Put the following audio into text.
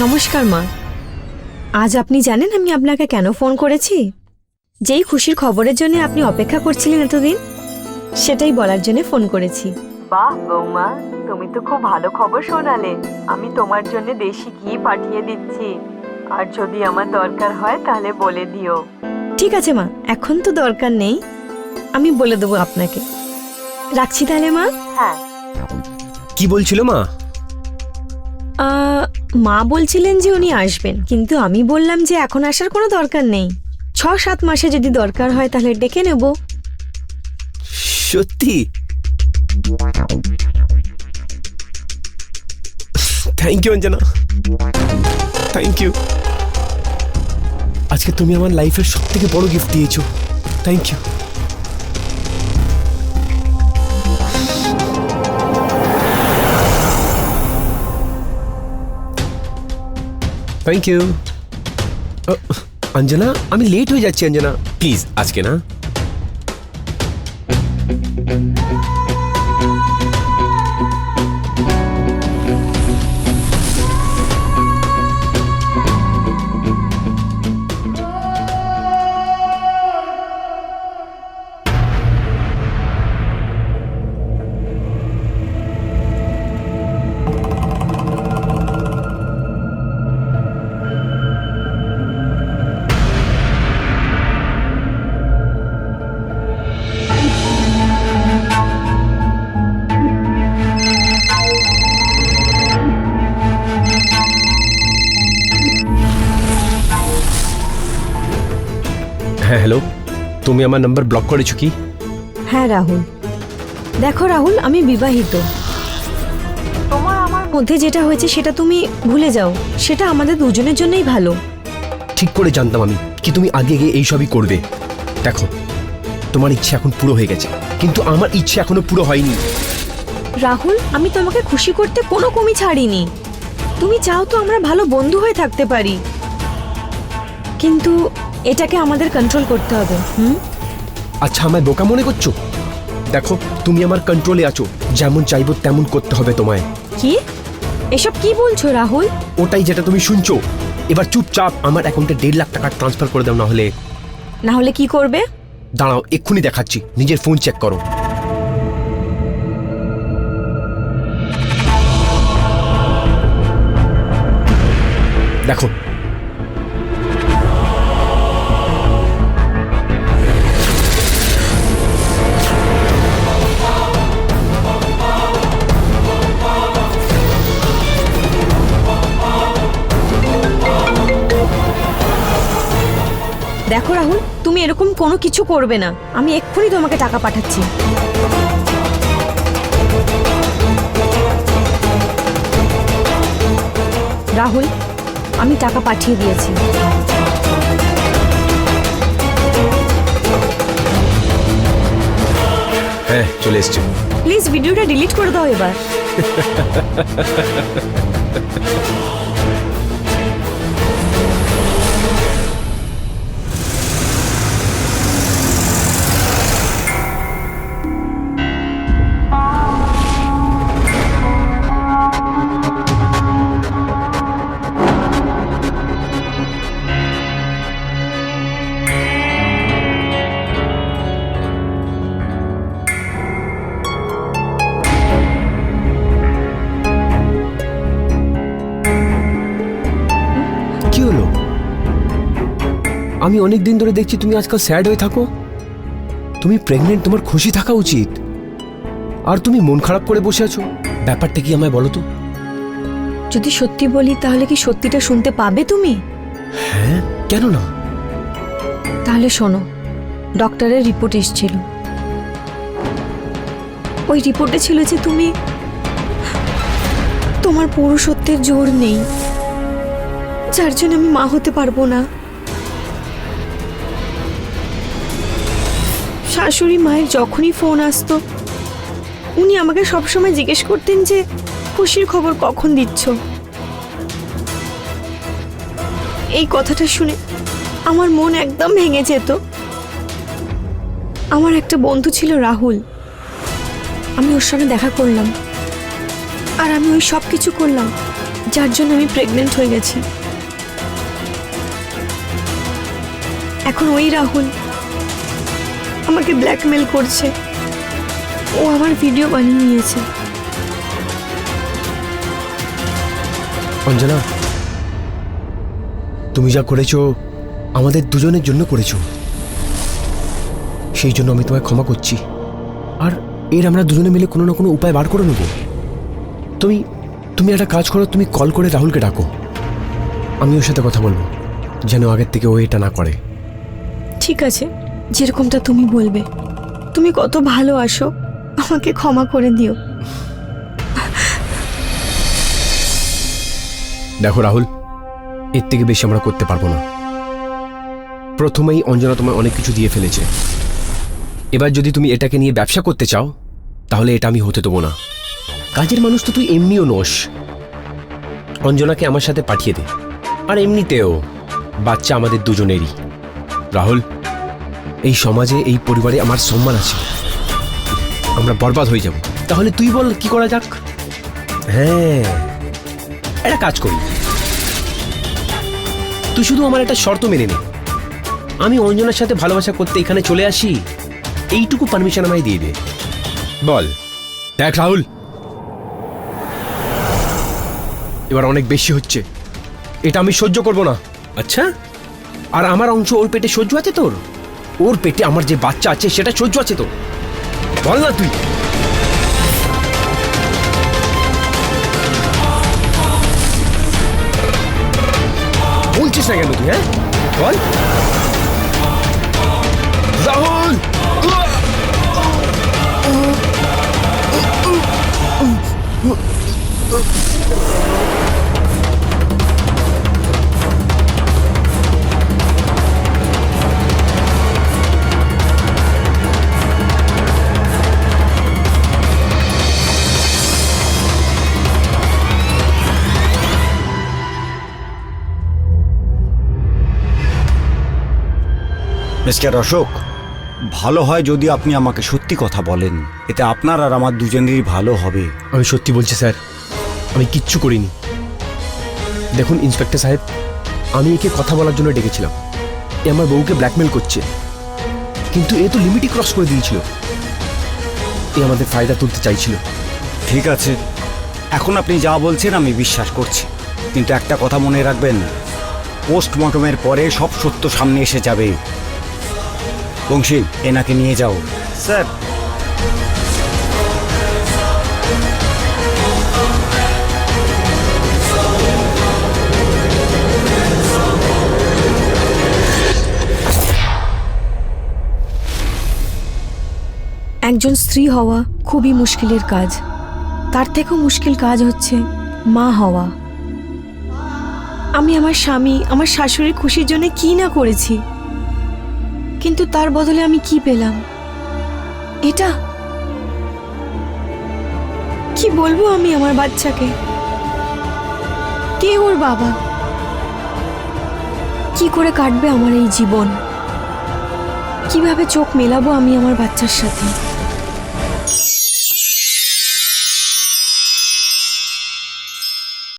নমস্কার মা। আজ আপনি জানেন আমি আপনাকে কেন ফোন করেছি? যেই খুশির খবরের জন্য আপনি অপেক্ষা করছিলেন এতদিন সেটাই বলার জন্য ফোন করেছি। বাহ বৌমা তুমি তো খুব ভালো খবর শোনালে। আমি তোমার জন্য দেশি ঘি পাঠিয়ে দিচ্ছি। আর যদি আমার দরকার হয় তাহলে বলে দিও। ঠিক আছে মা। এখন তো দরকার নেই। আমি বলে দেবো আপনাকে। রাখছি তাহলে মা? হ্যাঁ। কি বলছিল মা? আহ, মা বলছিলেন যে উনি আসবেন, কিন্তু আমি বললাম যে এখন আসার কোনো দরকার নেই। ছ সাত মাসে যদি দরকার হয় তাহলে ডেকে নেব। সত্যি? Thank you Anjana. Thank you আজকে তুমি আমার লাইফের সব থেকে বড় গিফট দিয়েছ। Thank you thank you Anjana আমি লেট হয়ে যাচ্ছি অঞ্জনা প্লিজ আজকে না? হ্যাঁ হ্যালো তুমি আমার নাম্বার ব্লক করেছ কি? হ্যাঁ রাহুল। দেখো রাহুল আমি বিবাহিত। তোমার আমার মধ্যে যেটা হয়েছে সেটা তুমি ভুলে যাও। সেটা আমাদের দুজনের জন্যই ভালো। ঠিক করে জানতাম আমি কি তুমি আগে গিয়ে এইসবই করবে। দেখো তোমার ইচ্ছে এখন পুরো হয়ে গেছে কিন্তু আমার ইচ্ছে এখনও পুরো হয়নি। রাহুল আমি তোমাকে খুশি করতে কোনো কমি ছাড়িনি। তুমি চাও তো আমরা ভালো বন্ধু হয়ে থাকতে পারি। কিন্তু এটাকে আমাদের কন্ট্রোল করতে হবে হুম? আচ্ছা আমায় বোকা মনে করছ? দেখো তুমি আমার কন্ট্রোলে আছো। যেমন চাইব তেমন করতে হবে তোমায়। কি? এসব কি বলছো রাহুল? ওটাই যেটা তুমি শুনছো। এবার চুপচাপ আমার অ্যাকাউন্টে দেড় লাখ টাকা ট্রান্সফার করে দাও না হলে না হলে কি করবে? দাঁড়াও এক্ষুনি দেখাচ্ছি। নিজের ফোন চেক করো। দেখো দেখো রাহুল তুমি এরকম কোনো কিছু করবে না। আমি এক্ষুনি তোমাকে টাকা পাঠাচ্ছি। রাহুল আমি টাকা পাঠিয়ে দিয়েছি। হ্যাঁ চলে এসছে। প্লিজ ভিডিওটা ডিলিট করে দাও এবার। আমি অনেক দিন ধরে দেখছি তুমি আজকাল স্যাড হয়ে থাকো। তুমি প্রেগনেন্ট তোমার খুশি থাকা উচিত। আর তুমি মন খারাপ করে বসে আছো। ব্যাপারটা কি আমায় বলো তো? যদি সত্যি বলি তাহলে কি সত্যিটা শুনতে পাবে তুমি? হ্যাঁ কেন না? তাহলে শোনো ডক্টরের রিপোর্ট এসেছিল। ওই রিপোর্টে ছিল যে তুমি তোমার পুরুষত্বের জোর নেই। যার জন্য আমি মা হতে পারব না। শাশুড়ি মায়ের যখনই ফোন আসতো, উনি আমাকে সবসময় জিজ্ঞেস করতেন যে, খুশির খবর কখন দিচ্ছ? এই কথাটা শুনে আমার মন একদম ভেঙে যেত। আমার একটা বন্ধু ছিল রাহুল। আমি ওর সঙ্গে দেখা করলাম। আর আমি ওই সব কিছু করলাম, যার জন্য আমি প্রেগনেন্ট হয়ে গেছি। এখন ওই রাহুল। আমাকে ব্ল্যাকমেল করছে। ও আমার ভিডিও বানিয়ে নিয়েছে। অঞ্জনা তুমি যা করেছ আমাদের দুজনের জন্য করেছ। সেই জন্য আমি তোমায় ক্ষমা করছি। আর এর আমরা দুজনে মিলে কোনো না কোনো উপায় বার করে নেব। তুমি তুমি একটা কাজ করো তুমি কল করে রাহুলকে ডাকো। আমি ওর সাথে কথা বলব যেন আগের থেকে ও এটা না করে। ঠিক আছে। যেরকমটা তুমি বলবে। তুমি কত ভালো আসো আমাকে ক্ষমা করে দিও। দেখো রাহুল, এর থেকে বেশি আমরা করতে পারব না। প্রথমেই অঞ্জনা তোমায় অনেক কিছু দিয়ে ফেলেছে। এবার যদি তুমি এটাকে নিয়ে ব্যবসা করতে চাও, তাহলে এটা আমি হতে দেবো না। কাজের মানুষ তো তুই এমনিও নোস। অঞ্জনাকে আমার সাথে পাঠিয়ে দে। আর এমনিতেও বাচ্চা আমাদের দুজনেরই। রাহুল এই সমাজে এই পরিবারে আমার সম্মান আছে। আমরা বরবাদ হয়ে যাব। তাহলে তুই বল কি করা যাক? হ্যাঁ একটা কাজ করি। তুই শুধু আমার একটা শর্ত মেনে নে। আমি অঞ্জনার সাথে ভালোবাসা করতে এখানে চলে আসি এইটুকু পারমিশন আমায় দিয়ে দে। বল। দেখ রাহুল। এবার অনেক বেশি হচ্ছে। এটা আমি সহ্য করব না। আচ্ছা? আর আমার অংশ ওর পেটে সহ্য আছে তোর? ওর পেটে আমার যে বাচ্চা আছে, সেটা সহ্য আছে তো। বল না তুই। বলছিস না কেন তুই হ্যাঁ? বল। মিস্টার অশোক ভালো হয় যদি আপনি আমাকে সত্যি কথা বলেন। এতে আপনার আর আমার দুজনেরই ভালো হবে। আমি সত্যি বলছি স্যার। আমি কিচ্ছু করিনি। দেখুন ইন্সপেক্টর সাহেব আমি একে কথা বলার জন্য ডেকেছিলাম। এ আমার বউকে ব্ল্যাকমেল করছে। কিন্তু এ তো লিমিটই ক্রস করে দিয়েছিল। এ আমাদের ফায়দা তুলতে চাইছিল। ঠিক আছে। এখন আপনি যা বলছেন আমি বিশ্বাস করছি। কিন্তু একটা কথা মনে রাখবেন পোস্টমর্টমের পরে সব সত্য সামনে এসে যাবে। বংশী এনাকে নিয়ে যাও। স্যার। একজন স্ত্রী হওয়া খুবই মুশকিলের কাজ। তার থেকেও মুশকিল কাজ হচ্ছে মা হওয়া। আমি আমার স্বামী আমার শাশুড়ির খুশির জন্য কি না করেছি? কিন্তু তার বদলে আমি কি পেলাম? এটা? কি বলব আমি আমার বাচ্চাকে? কে ওর বাবা? কি করে কাটবে আমার এই জীবন? কীভাবে চোখ মেলাবো আমি আমার বাচ্চার সাথে?